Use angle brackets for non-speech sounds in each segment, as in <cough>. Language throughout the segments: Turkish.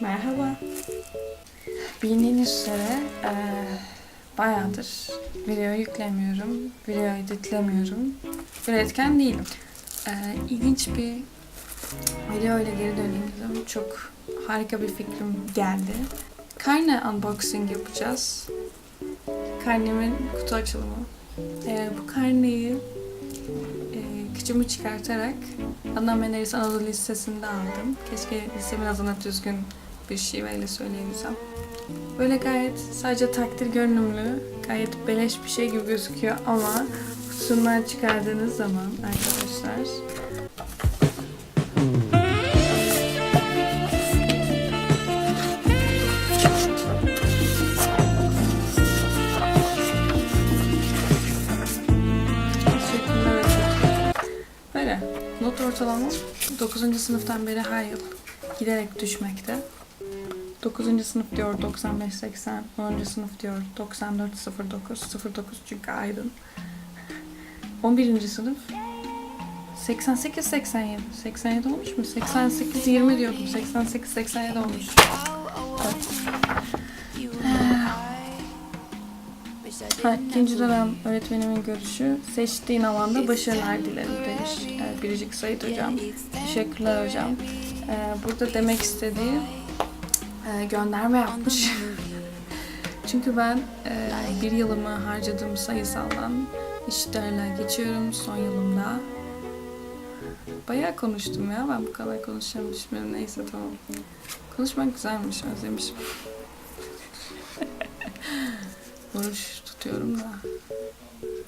Merhaba. Bildiğiniz üzere eee bayağıdır video yüklemiyorum, video editlemiyorum. Üretken değilim. Eee ilginç bir video ile geri döneyim dedim. Çok harika bir fikrim geldi. Karne unboxing yapacağız. Karnemin kutu açılımı. Eee, bu karneyi kıçımı çıkartarak Adnan Menderes Anadolu Lisesi'nde aldım. Keşke lisemin adına düzgün bir şiveyle söyleyebilsem. Böyle gayet sadece takdir görünümlü, gayet beleş bir şey gibi gözüküyor ama kutusundan çıkardığınız zaman arkadaşlar ortalamam 9. sınıftan beri her yıl giderek düşmekte. 9. sınıf diyor 95-80, 10. sınıf diyor 94-09, 09 çünkü aydın. 11. sınıf 88-87, 87 olmuş mu? 88-20 diyordum, 88-87 olmuş. Ha, ikinci dönem öğretmenimin görüşü seçtiğin alanda başarılar dilerim demiş. Biricik Sayit hocam. Teşekkürler hocam. Ee, burada demek istediği e, gönderme yapmış. <laughs> Çünkü ben e, bir yılımı harcadığım sayısaldan eşitlerle geçiyorum son yılımda. Bayağı konuştum ya ben bu kadar konuşacağımı düşünmüyorum. Neyse tamam. Konuşmak güzelmiş özlemişim. <laughs> Oruç tutuyorum da.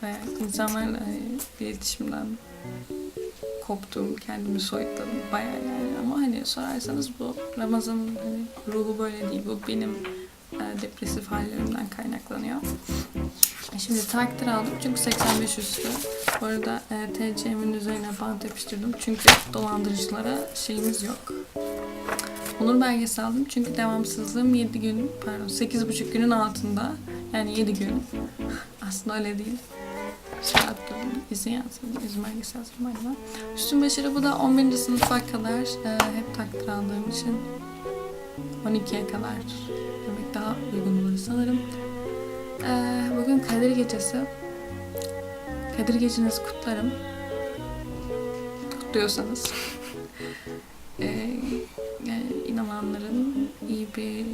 Bayağı insanlarla e, iletişimden koptum, kendimi soyutladım bayağı yani. Ama hani sorarsanız bu Ramazan'ın hani ruhu böyle değil. Bu benim e, depresif hallerimden kaynaklanıyor. E, Şimdi takdir aldım çünkü 85 üstü. Bu arada e, TC'min üzerine bant yapıştırdım. Çünkü dolandırıcılara şeyimiz yok. Onur belgesi aldım çünkü devamsızlığım 7 gün, pardon 8,5 günün altında. Yani 7 gün. <laughs> Aslında öyle değil. Şey yaptım, izin yazdım, izin belgesi yazdım. Üstün başarı bu da 11. sınıfa kadar e, hep takdir aldığım için 12'ye kadar demek daha uygun olur sanırım. E, bugün Kadir Gecesi. Kadir Gecenizi kutlarım. Kutluyorsanız. <laughs> e, yani inananların iyi bir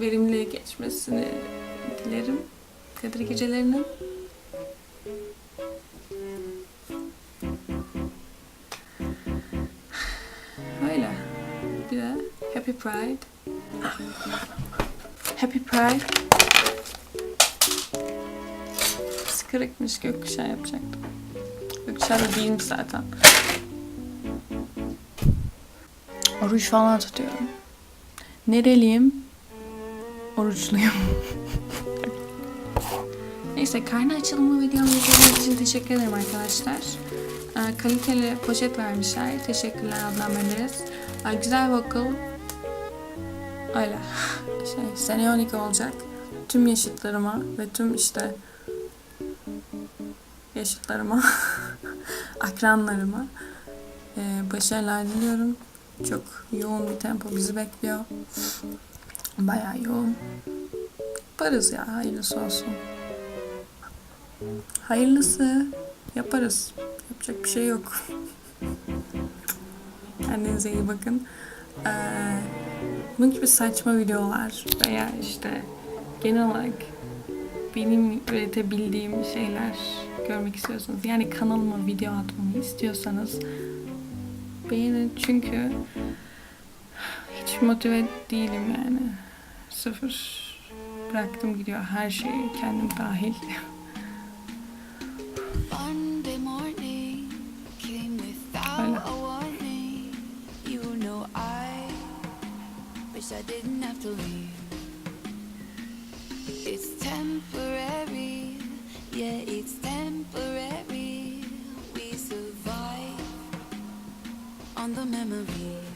verimli geçmesini dilerim. Kadir Gecelerinin. Öyle. Bir de Happy Pride. Happy Pride. Sıkırıkmış gökkuşağı yapacaktım. Gökkuşağı da değilmiş zaten. Oruç falan tutuyorum. Nereliyim? Oruçluyum. <laughs> Neyse karne açılımı videomu izlediğiniz için teşekkür ederim arkadaşlar. Ee, kaliteli poşet vermişler. Teşekkürler Adnan Menderes. Ee, güzel bir okul. Öyle. <laughs> Şey, seneye 12 olacak. Tüm yaşıtlarıma ve tüm işte yaşıtlarıma, <laughs> akranlarıma e, başarılar diliyorum. Çok yoğun bir tempo bizi bekliyor. Bayağı yoğun. Yaparız ya hayırlısı olsun. Hayırlısı yaparız. Yapacak bir şey yok. Kendinize iyi bakın. Ee, bunun gibi saçma videolar veya işte genel olarak benim üretebildiğim şeyler görmek istiyorsanız yani kanalıma video atmamı istiyorsanız beğenin çünkü hiç motive değilim yani. Sıfır. Bıraktım gidiyor her şeyi kendim dahil. <laughs> Monday morning came without a warning. You know I wish I didn't have to leave. It's temporary, yeah, it's temporary. We survive on the memory.